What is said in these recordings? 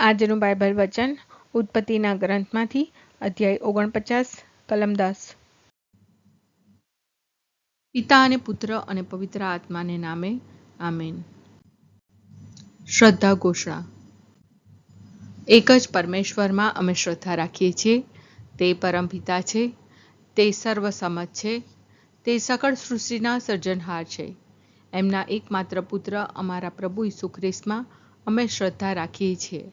આજનું બાઇબલ વચન ઉત્પત્તિના ગ્રંથમાંથી અધ્યાય ઓગણપચાસ કલમ દસ પિતા અને પુત્ર અને પવિત્ર આત્માને નામે, આમેન. શ્રદ્ધા ઘોષણા. એક જ પરમેશ્વરમાં અમે શ્રદ્ધા રાખીએ છીએ, તે પરમપિતા છે, તે સર્વસમત છે, તે સકળ સૃષ્ટિના સર્જનહાર છે. એમના એકમાત્ર પુત્ર અમારા પ્રભુ ઈસુ ખ્રિસ્તમાં અમે શ્રદ્ધા રાખીએ છીએ.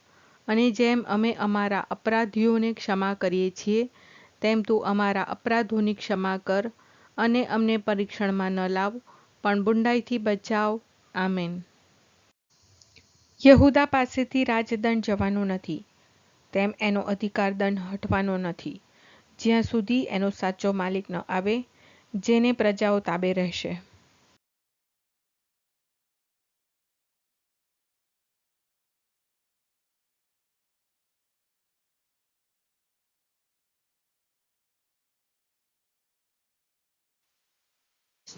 અને જેમ અમે અમારા અપરાધીઓને ક્ષમા કરીએ છીએ, તેમ તું અમારા અપરાધોની ક્ષમા કર અને અમને પરીક્ષણમાં ન લાવ, પણ બુંડાઈથી બચાવ. આમેન. યહુદા પાસેથી રાજદંડ જવાનો નથી. તેમ એનો અધિકાર દંડ હટવાનો નથી. જ્યાં સુધી એનો સાચો માલિક ન આવે, જેને પ્રજાઓ તાબે રહેશે.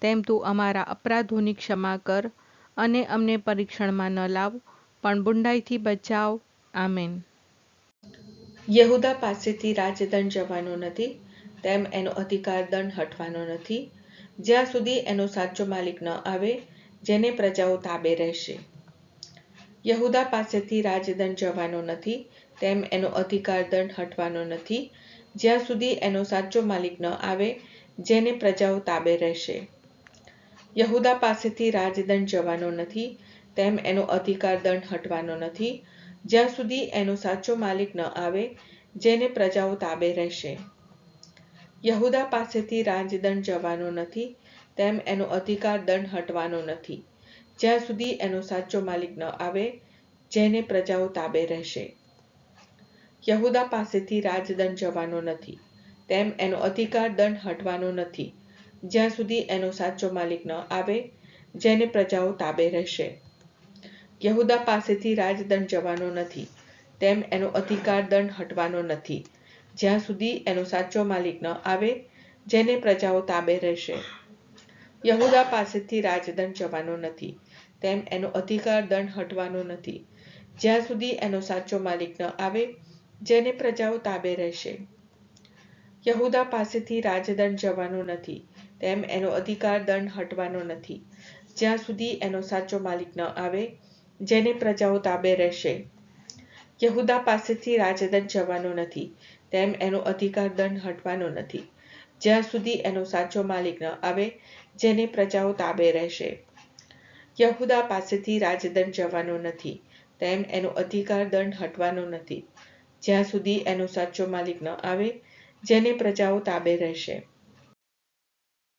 તેમ તું અમારા અપરાધોની ક્ષમા કર અને અમને પરીક્ષણમાં ન લાવ, પણ બુંડાઈથી બચાવ. આમેન. યહુદા પાસેથી રાજદંડ જવાનો નથી, તેમ એનો અધિકાર દંડ હટવાનો નથી. જ્યાં સુધી એનો સાચો માલિક ન આવે, જેને પ્રજાઓ તાબે રહેશે. યહુદા પાસેથી રાજદંડ જવાનો નથી, તેમ એનો અધિકાર દંડ હટવાનો નથી. જ્યાં સુધી એનો સાચો માલિક ન આવે, જેને પ્રજાઓ તાબે રહેશે. યહુદા પાસેથી રાજદંડ જવાનો નથી, તેમ એનો અધિકાર દંડ હટવાનો નથી. જ્યાં સુધી એનો સાચો માલિક ન આવે, જેને પ્રજાઓ તાબે રહેશે. યહુદા પાસેથી રાજદંડ જવાનો નથી, તેમ એનો અધિકાર દંડ હટવાનો નથી. જ્યાં સુધી એનો સાચો માલિક ન આવે, જેને પ્રજાઓ તાબે રહેશે. યહૂદા પાસેથી રાજદંડ જવાનો નથી, તેમ એનો અધિકાર દંડ હટવાનો નથી. જ્યાં સુધી એનો સાચો માલિક ન આવે, જેને પ્રજાઓ તાબે રહેશે. યહુદા પાસેથી રાજદંડ જવાનો નથી, તેમ એનો અધિકાર દંડ હટવાનો નથી. જ્યાં સુધી એનો સાચો માલિક ન આવે, જેને પ્રજાઓ તાબે રહેશે. યહુદા પાસેથી રાજદંડ જવાનો નથી, તેમ એનો અધિકાર દંડ હટવાનો નથી. જ્યાં સુધી એનો સાચો માલિક ન આવે, જેને પ્રજાઓ તાબે રહેશે. યહુદા પાસેથી રાજદંડ જવાનો નથી તેમ એનો અધિકાર દંડ હટવાનો નથી. જ્યાં સુધી એનો સાચો માલિક ન આવે, જેને પ્રજાઓ તાબે રહેશે. યહુદા પાસેથી રાજદંડ જવાનો નથી, તેમ એનો અધિકાર દંડ હટવાનો નથી. જ્યાં સુધી એનો સાચો માલિક ન આવે, જેને પ્રજાઓ તાબે રહેશે. યહુદા પાસેથી રાજદંડ જવાનો નથી, તેમ એનો અધિકાર દંડ હટવાનો નથી. જ્યાં સુધી એનો સાચો માલિક ન આવે, જેને પ્રજાઓ તાબે રહેશે.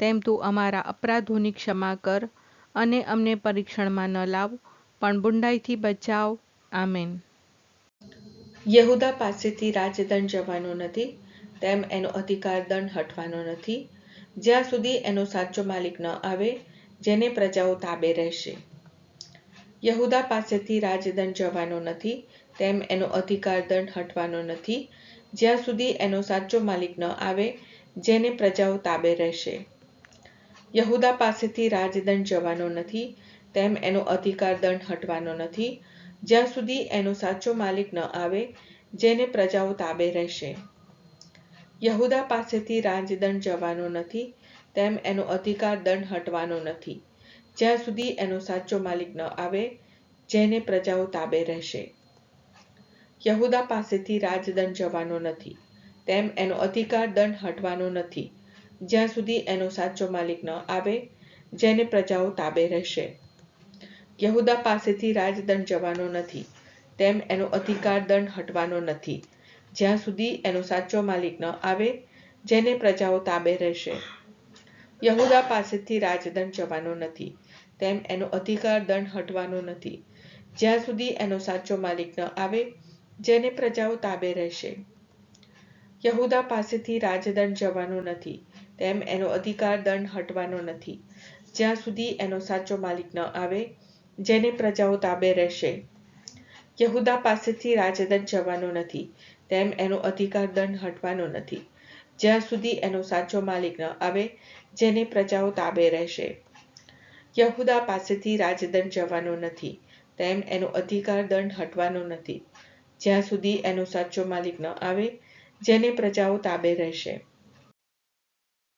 તેમ તું અમારા અપરાધોની ક્ષમા કર અને અમને પરીક્ષણમાં ન લાવ, પણ બુંડાઈથી બચાવ. આમેન. યહુદા પાસેથી રાજદંડ જવાનો નથી, તેમ એનો અધિકાર દંડ હટવાનો નથી. જ્યાં સુધી એનો સાચો માલિક ન આવે, જેને પ્રજાઓ તાબે રહેશે. યહુદા પાસેથી રાજદંડ જવાનો નથી, તેમ એનો અધિકાર દંડ હટવાનો નથી. જ્યાં સુધી એનો સાચો માલિક ન આવે, જેને પ્રજાઓ તાબે રહેશે. યહૂદા પાસેથી રાજદંડ જવાનો નથી, તેમ એનો અધિકાર દંડ હટવાનો નથી, જ્યાં સુધી એનો સાચો માલિક ન આવે, જેને પ્રજાઓ તાબે રહેશે. યહૂદા પાસેથી રાજદંડ જવાનો નથી, તેમ એનો અધિકાર દંડ હટવાનો નથી, જ્યાં સુધી એનો સાચો માલિક ન આવે, જેને પ્રજાઓ તાબે રહેશે. યહૂદા પાસેથી રાજદંડ જવાનો નથી, તેમ એનો અધિકાર દંડ હટવાનો નથી જ્યાં સુધી એનો સાચો માલિક ન આવે, જેને પ્રજાઓ તાબે રહેશે. યહુદા પાસેથી રાજદંડ જવાનો નથી, તેમ એનો અધિકાર દંડ હટવાનો નથી. જ્યાં સુધી એનો સાચો માલિક ન આવે, જેને પ્રજાઓ તાબે રહેશે. યહૂદા પાસેથી રાજદંડ જવાનો નથી, તેમ એનો અધિકાર દંડ હટવાનો નથી. જ્યાં સુધી એનો સાચો માલિક ન આવે, જેને પ્રજાઓ તાબે રહેશે. યહુદા પાસેથી રાજદંડ જવાનો નથી તેમ એનો અધિકાર દંડ હટવાનો નથી. જ્યાં સુધી એનો સાચો માલિક ન આવે, જેને પ્રજાઓ તાબે રહેશે. યહુદા પાસેથી રાજદંડ જવાનો નથી, તેમ એનો અધિકાર દંડ હટવાનો નથી. જ્યાં સુધી એનો સાચો માલિક ન આવે, જેને પ્રજાઓ તાબે રહેશે. યહુદા પાસેથી રાજદંડ જવાનો નથી, તેમ એનો અધિકાર દંડ હટવાનો નથી. જ્યાં સુધી એનો સાચો માલિક ન આવે, જેને પ્રજાઓ તાબે રહેશે.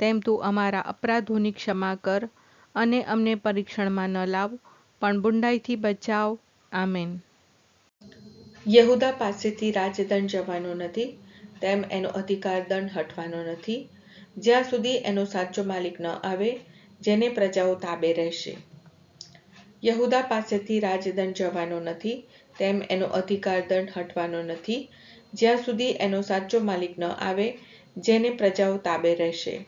તેમ તું અમારા અપરાધોની ક્ષમા કર અને અમને પરીક્ષણમાં ન લાવ, પણ બુંડાઈથી બચાવ. આમેન. યહુદા પાસેથી રાજદંડ જવાનો નથી, તેમ એનો અધિકાર દંડ હટવાનો નથી. જ્યાં સુધી એનો સાચો માલિક ન આવે, જેને પ્રજાઓ તાબે રહેશે. યહુદા પાસેથી રાજદંડ જવાનો નથી, તેમ એનો અધિકાર દંડ હટવાનો નથી. જ્યાં સુધી એનો સાચો માલિક ન આવે, જેને પ્રજાઓ તાબે રહેશે.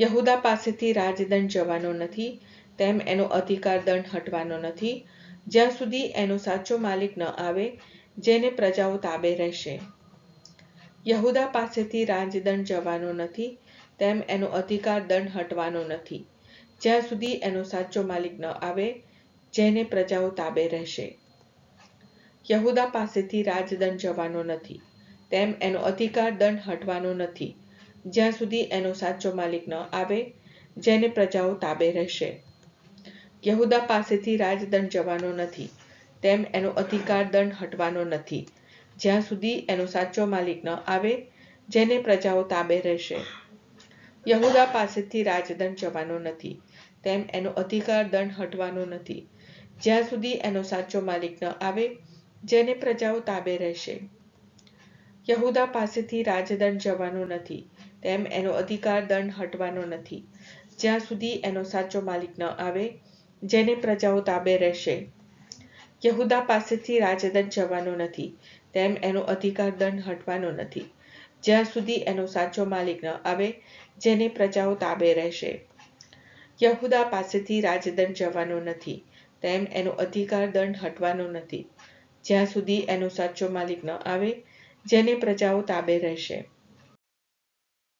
યહૂદા પાસેથી રાજદંડ જવાનો નથી, તેમ એનો અધિકાર દંડ હટવાનો નથી. જ્યાં સુધી એનો સાચો માલિક ન આવે, જેને પ્રજાઓ તાબે રહેશે. યહૂદા પાસેથી રાજદંડ જવાનો નથી, તેમ એનો અધિકાર દંડ હટવાનો નથી. જ્યાં સુધી એનો સાચો માલિક ન આવે, જેને પ્રજાઓ તાબે રહેશે. યહૂદા પાસેથી રાજદંડ જવાનો નથી, તેમ એનો અધિકાર દંડ હટવાનો નથી. જ્યાં સુધી એનો સાચો માલિક ન આવે, જેને પ્રજાઓ તાબે રહેશે. યહૂદા પાસેથી રાજદંડ જવાનો નથી. તેમ એનો અધિકાર દંડ હટવાનો નથી. જ્યાં સુધી એનો સાચો માલિક ન આવે, જેને પ્રજાઓ તાબે રહેશે. યહુદા પાસેથી રાજદંડ જવાનો નથી. તેમ એનો અધિકાર દંડ હટવાનો નથી. જ્યાં સુધી એનો સાચો માલિક ન આવે, જેને પ્રજાઓ તાબે રહેશે. યહૂદા પાસેથી રાજદંડ જવાનો નથી. તેમ એનો અધિકાર દંડ હટવાનો નથી. જ્યાં સુધી એનો સાચો માલિક ન આવે, જેને પ્રજાઓ તાબે રહેશે. યહુદા પાસેથી રાજદંડ જવાનો નથી, તેમ એનો અધિકાર દંડ હટવાનો નથી. જ્યાં સુધી એનો સાચો માલિક ન આવે, જેને પ્રજાઓ તાબે રહેશે. યહૂદા પાસેથી રાજદંડ જવાનો નથી, તેમ એનો અધિકાર દંડ હટવાનો નથી. જ્યાં સુધી એનો સાચો માલિક ન આવે, જેને પ્રજાઓ તાબે રહેશે.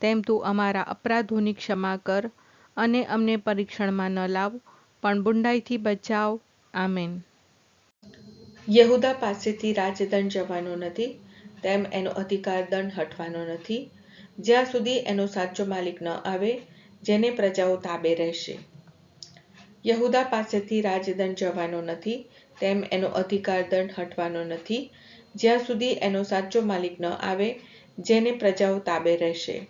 તેમ તું અમારા અપરાધોની ક્ષમા કર અને અમને પરીક્ષણમાં ન લાવ, પણ બુંડાઈથી બચાવ. આમેન. યહૂદા પાસેથી રાજદંડ જવાનો નથી, તેમ એનો અધિકાર દંડ હટવાનો નથી. જ્યાં સુધી એનો સાચો માલિક ન આવે, જેને પ્રજાઓ તાબે રહેશે. યહૂદા પાસેથી રાજદંડ જવાનો નથી, તેમ એનો અધિકાર દંડ હટવાનો નથી. જ્યાં સુધી એનો સાચો માલિક ન આવે, જેને પ્રજાઓ તાબે રહેશે.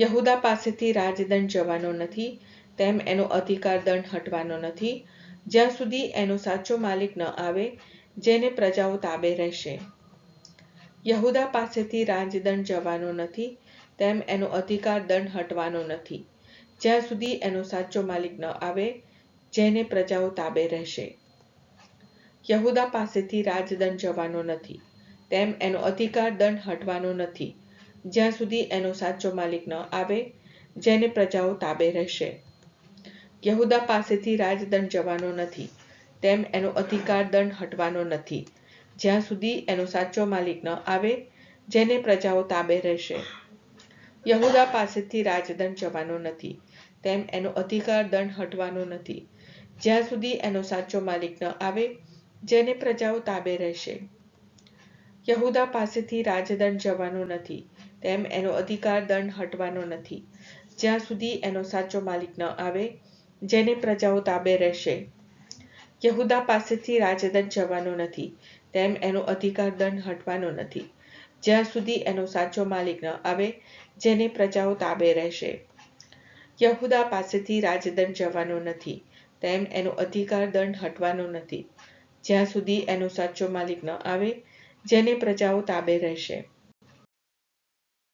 યહૂદા પાસેથી રાજદંડ જવાનો નથી, તેમ એનો અધિકાર દંડ હટવાનો નથી. જ્યાં સુધી એનો સાચો માલિક ન આવે, જેને પ્રજાઓ તાબે રહેશે. યહૂદા પાસેથી રાજદંડ જવાનો નથી, તેમ એનો અધિકાર દંડ હટવાનો નથી. જ્યાં સુધી એનો સાચો માલિક ન આવે, જેને પ્રજાઓ તાબે રહેશે. યહૂદા પાસેથી રાજદંડ જવાનો નથી, તેમ એનો અધિકાર દંડ હટવાનો નથી. જ્યાં સુધી એનો સાચો માલિક ન આવે, જેને પ્રજાઓ તાબે રહેશે. યહુદા પાસેથી રાજદંડ જવાનો નથી. તેમ એનો અધિકાર દંડ હટવાનો નથી. જ્યાં સુધી એનો સાચો માલિક ન આવે, જેને પ્રજાઓ તાબે રહેશે. યહુદા પાસેથી રાજદંડ જવાનો નથી. તેમ એનો અધિકાર દંડ હટવાનો નથી. જ્યાં સુધી એનો સાચો માલિક ન આવે, જેને પ્રજાઓ તાબે રહેશે. યહુદા પાસેથી રાજદંડ જવાનો નથી. તેમ એનો અધિકાર દંડ હટવાનો નથી. જ્યાં સુધી એનો સાચો માલિક ન આવે, જેને પ્રજાઓ તાબે રહેશે. યહુદા પાસેથી રાજદંડ જવાનો નથી, તેમ એનો અધિકાર દંડ હટવાનો નથી. જ્યાં સુધી એનો સાચો માલિક ન આવે, જેને પ્રજાઓ તાબે રહેશે. યહુદા પાસેથી રાજદંડ જવાનો નથી, તેમ એનો અધિકાર દંડ હટવાનો નથી. જ્યાં સુધી એનો સાચો માલિક ન આવે, જેને પ્રજાઓ તાબે રહેશે.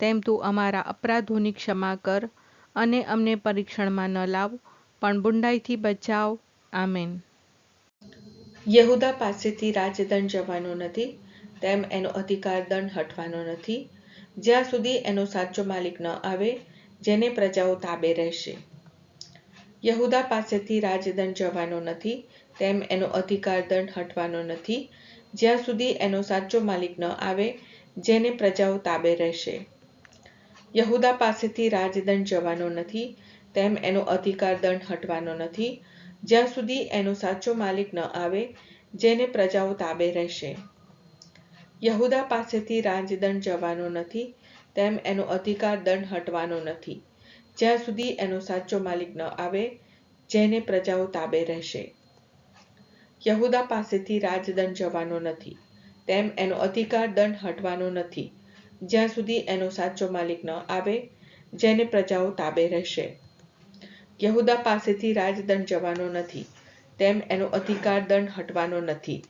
તેમ તું અમારા અપરાધોની ક્ષમા કર અને અમને પરીક્ષણમાં ન લાવ, પણ બુંડાઈથી બચાવ. આમેન. યહુદા પાસેથી રાજદંડ જવાનો નથી, તેમ એનો અધિકાર દંડ હટવાનો નથી. જ્યાં સુધી એનો સાચો માલિક ન આવે, જેને પ્રજાઓ તાબે રહેશે. યહૂદા પાસેથી રાજદંડ જવાનો નથી, તેમ એનો અધિકાર દંડ હટવાનો નથી. જ્યાં સુધી એનો સાચો માલિક ન આવે, જેને પ્રજાઓ તાબે રહેશે. યહૂદા પાસેથી રાજદંડ જવાનો નથી, તેમ એનો અધિકાર દંડ હટવાનો નથી. જ્યાં સુધી એનો સાચો માલિક ન આવે, જેને પ્રજાઓ તાબે રહેશે. યહૂદા પાસેથી રાજદંડ જવાનો નથી, તેમ એનો અધિકાર દંડ હટવાનો નથી. જ્યાં સુધી એનો સાચો માલિક ન આવે, જેને પ્રજાઓ તાબે રહેશે. યહૂદા પાસેથી રાજદંડ જવાનો નથી, તેમ એનો અધિકાર દંડ હટવાનો નથી. જ્યાં સુધી એનો સાચો માલિક ન આવે, જેને પ્રજાઓ તાબે રહેશે. યહુદા પાસેથી રાજદંડ જવાનો નથી, તેમ એનો અધિકાર દંડ હટવાનો નથી.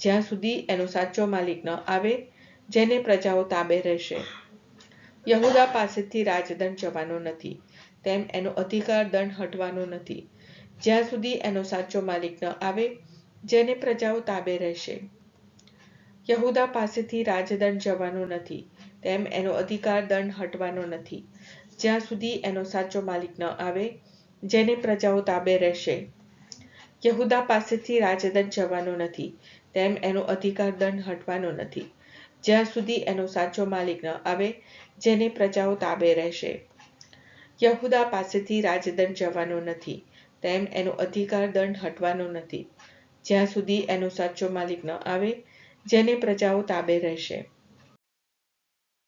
જ્યાં સુધી એનો સાચો માલિક ન આવે, જેને પ્રજાઓ તાબે રહેશે. યહુદા પાસેથી રાજદંડ જવાનો નથી, તેમ એનો અધિકાર દંડ હટવાનો નથી. જ્યાં સુધી એનો સાચો માલિક ન આવે, જેને પ્રજાઓ તાબે રહેશે. યહુદા પાસેથી રાજદંડ જવાનો નથી તેમ એનો અધિકાર દંડ હટવાનો નથી. જ્યાં સુધી એનો સાચો માલિક ન આવે, જેને પ્રજાઓ તાબે રહેશે. યહુદા પાસેથી રાજદંડ જવાનો નથી, તેમ એનો અધિકાર દંડ હટવાનો નથી. જ્યાં સુધી એનો સાચો માલિક ન આવે, જેને પ્રજાઓ તાબે રહેશે. યહુદા પાસેથી રાજદંડ જવાનો નથી, તેમ એનો અધિકાર દંડ હટવાનો નથી. જ્યાં સુધી એનો સાચો માલિક ન આવે, જેને પ્રજાઓ તાબે રહેશે.